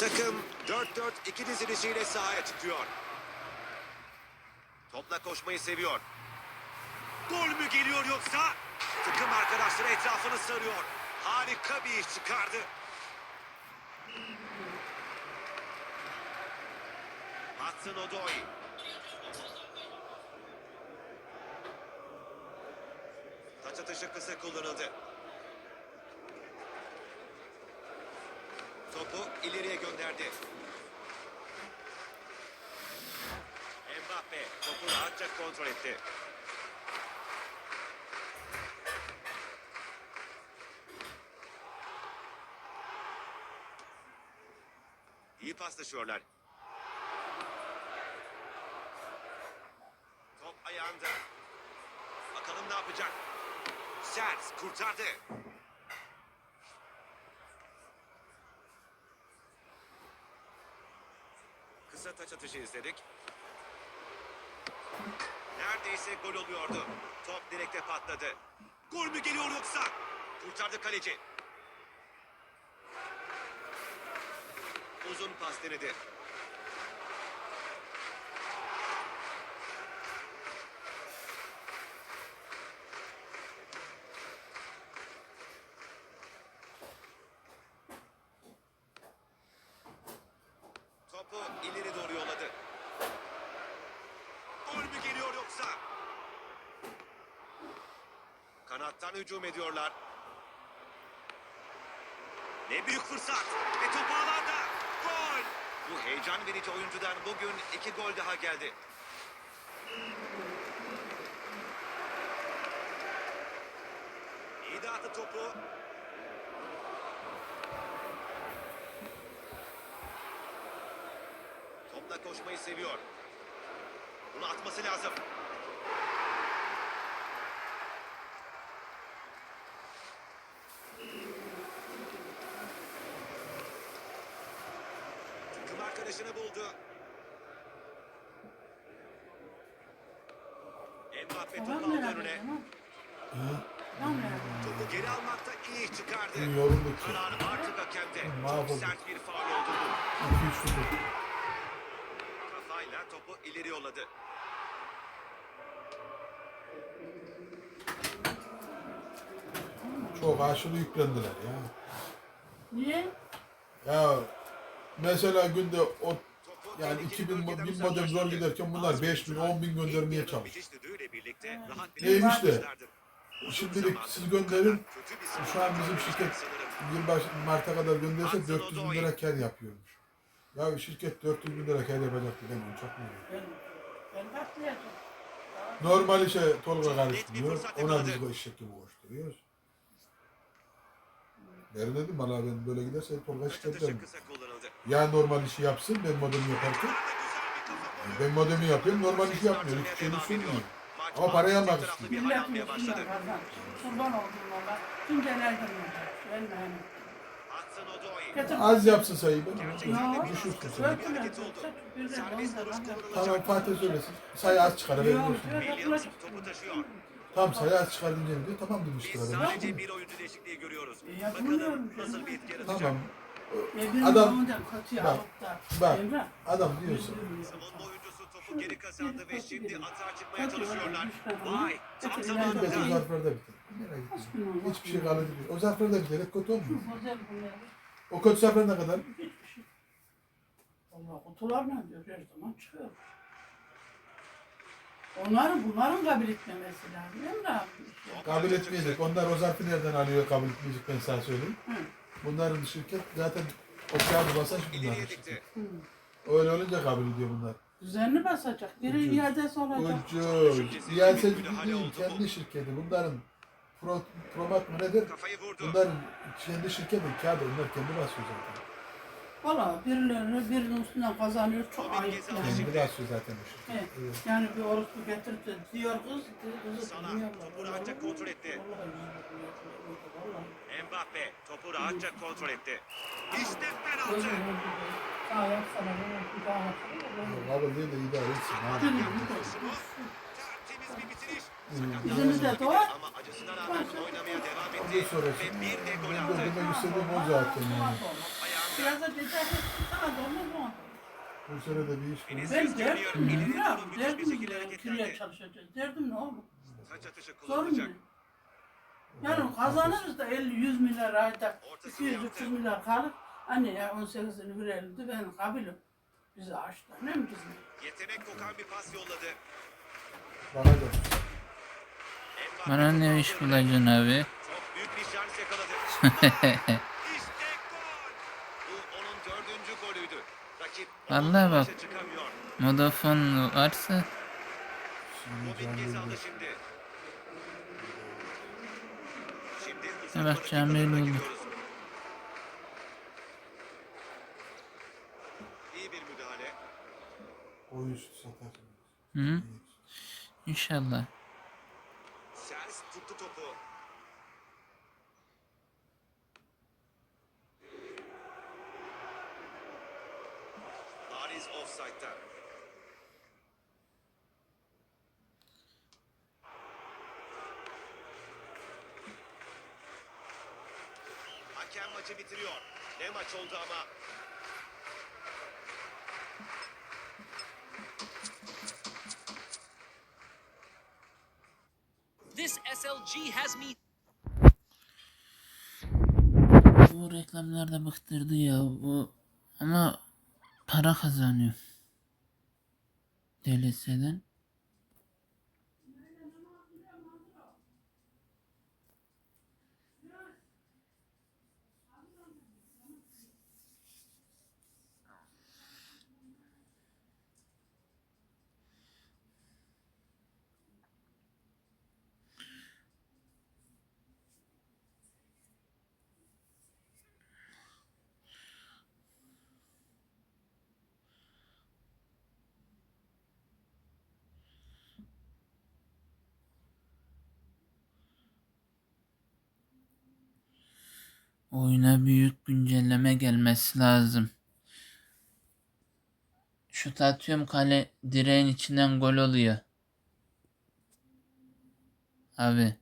Takım 4-4-2 dizilişiyle sahaya çıkıyor. Topla koşmayı seviyor. Gol mü geliyor yoksa? Takım arkadaşları etrafını sarıyor. Harika bir iş çıkardı. Hudson Odoi. Taç atışı kısa kullanıldı. Topu ileriye gönderdi. Mbappe topu rahatça kontrol etti. İyi paslaşıyorlar. Top ayağında. Bakalım ne yapacak. Sert kurtardı. Kısa taç atışı izledik. Neredeyse gol oluyordu. Top direkte patladı. Gol mü geliyor yoksa? Kurtardı kaleci. Uzun pas denedi. Topu ileri doğru yolladı. Gol mü geliyor yoksa? Kanattan hücum ediyorlar. Ne büyük fırsat. Ve top ağlarda. Gol. Bu heyecan verici oyuncudan bugün iki gol daha geldi. İyi dağıttı topu. Topla koşmayı seviyor. Bunu atması lazım. Takım arkadaşını buldu. Mbappe topu aldı önüne. Topu geri almakta iyi çıkardı. Bilmiyorum da ki. Karar artık hakemde. Çok sert bir faul oldu bu. 2-3 0. Kafayla topu ileri yolladı. Çok aşırı yüklendiler ya. Niye? Ya mesela günde o yani tehlikeli 2000 bölgeden bin modem zor giderken bunlar Bazı 5000 oyuncular 10 bin göndermeye çalışıyor. Neymiş de? Şimdilik siz gönderin. Şu an bizim şirket yılbaşı Mart'a kadar gönderirse Hudson 400 bin lira kar yapıyormuş. Ya şirket 400 bin lira kar yapacaktı onu çok bakmayacağım. Normal işe Tolga fırsat Ona biz bu eşek gibi koşturuyoruz. Ben dedim valla ben böyle giderse Tolga şirket Ya normal işi yapsın ben modemi yaparken. Ben modemi yapıyorum normal işi yapmıyor. Hiçbir şeyini sunmuyor. Ama parayı almak istiyor. Kazan. Kurban oldum valla. Tüm. Ben de hani. Az yapsın sayıyı ben düşürsün kullanılacak. Tamam Fatih söylesin. Sayı az çıkar haberin olsun. Tamam sayı az çıkar deyince diyor tamam demiştir Biz sadece bir oyuncu değişikliği görüyoruz. E, Bakalım nasıl bir etki yaratacak. Tamam. Evin Adam- kaçıyor bak, alıp da. bak. Emrah, Adam diyorsa. Savunma oyuncusu topu geri kazandı ve şimdi atağa çıkmaya çalışıyorlar. Vay tam zamanında. o zarflarda etme. Hiçbir şey kalır değil. O zarflarda biter. Hep kötü olmuyor. O kötü zarflar ne kadar? Hiçbir şey. Kutularla diyor her zaman çıkıyor. Onların bunların kabul etmemesi lazım. Kabul etmeyecek. Onlar o zarfı nereden alıyor kabul etmeyecek ben sana söyleyeyim. Hı. Bunların şirket zaten o kağıdı basar bunlar. İleriye dikti. Hı. Öyle olunca kabul ediyor bunlar. Düzenli basacak. Biri Ucuz. iadesi olacak. Ucuz. İyasecik değil. Kendi şirketi. Bunların pro, probat mı nedir? Bunların kendi şirketi kağıdı. Onlar kendi basıyor zaten. Valla birilerini birinin üstünden kazanıyor. Çok ayıp yani. Kendi basıyor zaten bu şirket. Evet. Yani bir orospu getirip de diyor kız, kızı dinliyorlar. topu rahatça kontrol etti. Vallahi. Mbappe topu rahatça kontrol etti. İşte penaltı. Sağ yapsana, böyle bir daha yapsana. Kabul değil de idare etsin. Ha. Tertemiz bir bitiriş. Yüzünü de doğar. Ama acısına rağmen oynamaya devam Ondan etti. Ve bir de gol aldı. de demek istediğim o zaten yani. Biraz da detay Kanada olmaz mı? Bu sene de bir iş var. Enes Ben derdim ne Derdim kirliye etti. çalışacağız. Derdim ne oğlum? Sorun kullanılacak. mu? Yani kazanırız da 50-100 milyar ayda Ortasını 200-300 yaptı. milyar kalır. Anne ya 18'ini verelim de ben kabilim. Bizi açtı. Ne mi bizim? Yetenek kokan bir pas yolladı. Bana da. Bana ne iş bulacaksın abi? Çok büyük bir şans yakaladı. işte gol. Bu onun dördüncü golüydü. Rakip Vallahi bak. Vodafone varsa Evet, yayın oldu. giriyoruz. İyi bir müdahale. O üst satar. Hı? inşallah. Offside'da. Hakem maçı bitiriyor. Ne maç oldu ama. This SLG has me Bu reklamlar da bıktırdı ya bu ama para kazanıyor. DLS'den. Oyuna büyük güncelleme gelmesi lazım. Şut atıyorum kale direğin içinden gol oluyor. Abi.